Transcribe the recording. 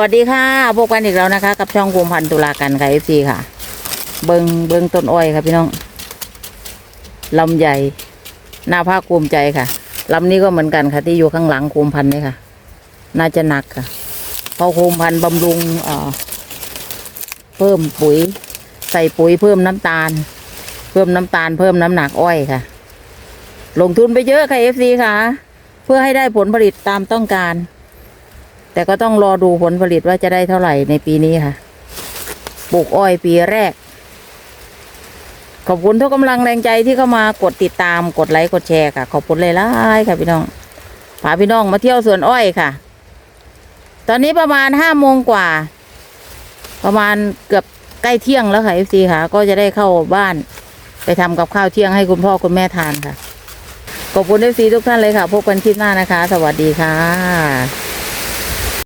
วัสดีค่ะพบกันอีกแล้วนะคะ กับช่องภูมิพันธ์ตุลากันค่ะเอฟซีค่ะ เบิงเบิงต้นอ้อยค่ะพี่น้องลำใหญ่หน่าภาคภูมิใจค่ะลำนี้ก็เหมือนกันค่ะ ที่อยู่ข้างหลังภูมิพันธ์นี่ค่ะ น่าจะหนักค่ะเพราะภูมิพันธ์บำรุงเอ่อเพิ่มปุ๋ย ใส่ปุ๋ยเพิ่มน้ำตาล เพิ่มน้ำตาล เพิ่มน้ำหนักอ้อยค่ะ ลงทุนไปเยอะค่ะเอฟซีค่ะ เพื่อให้ได้ผลผลิตตามต้องการ แต่ก็ต้องรอดูผลผลิตว่าจะได้เท่าไหร่ในปีนี้ค่ะ ปลูกอ้อยปีแรก ขอบคุณทุกกำลังแรงใจที่เข้ามากดติดตามกดไลค์กดแชร์ค่ะ ขอบคุณเลยล่ายๆค่ะพี่น้องพาพี่น้องมาเที่ยวสวนอ้อยค่ะ ตอนนี้ประมาณห้าโมงกว่า ประมาณเกือบใกล้เที่ยงแล้วค่ะเอฟซีค่ะ ก็จะได้เข้าบ้านไปทำกับข้าวเที่ยงให้คุณพ่อคุณแม่ทานค่ะ ขอบคุณเอฟซีทุกท่านเลยค่ะ พบกันคลิปหน้านะคะ สวัสดีค่ะ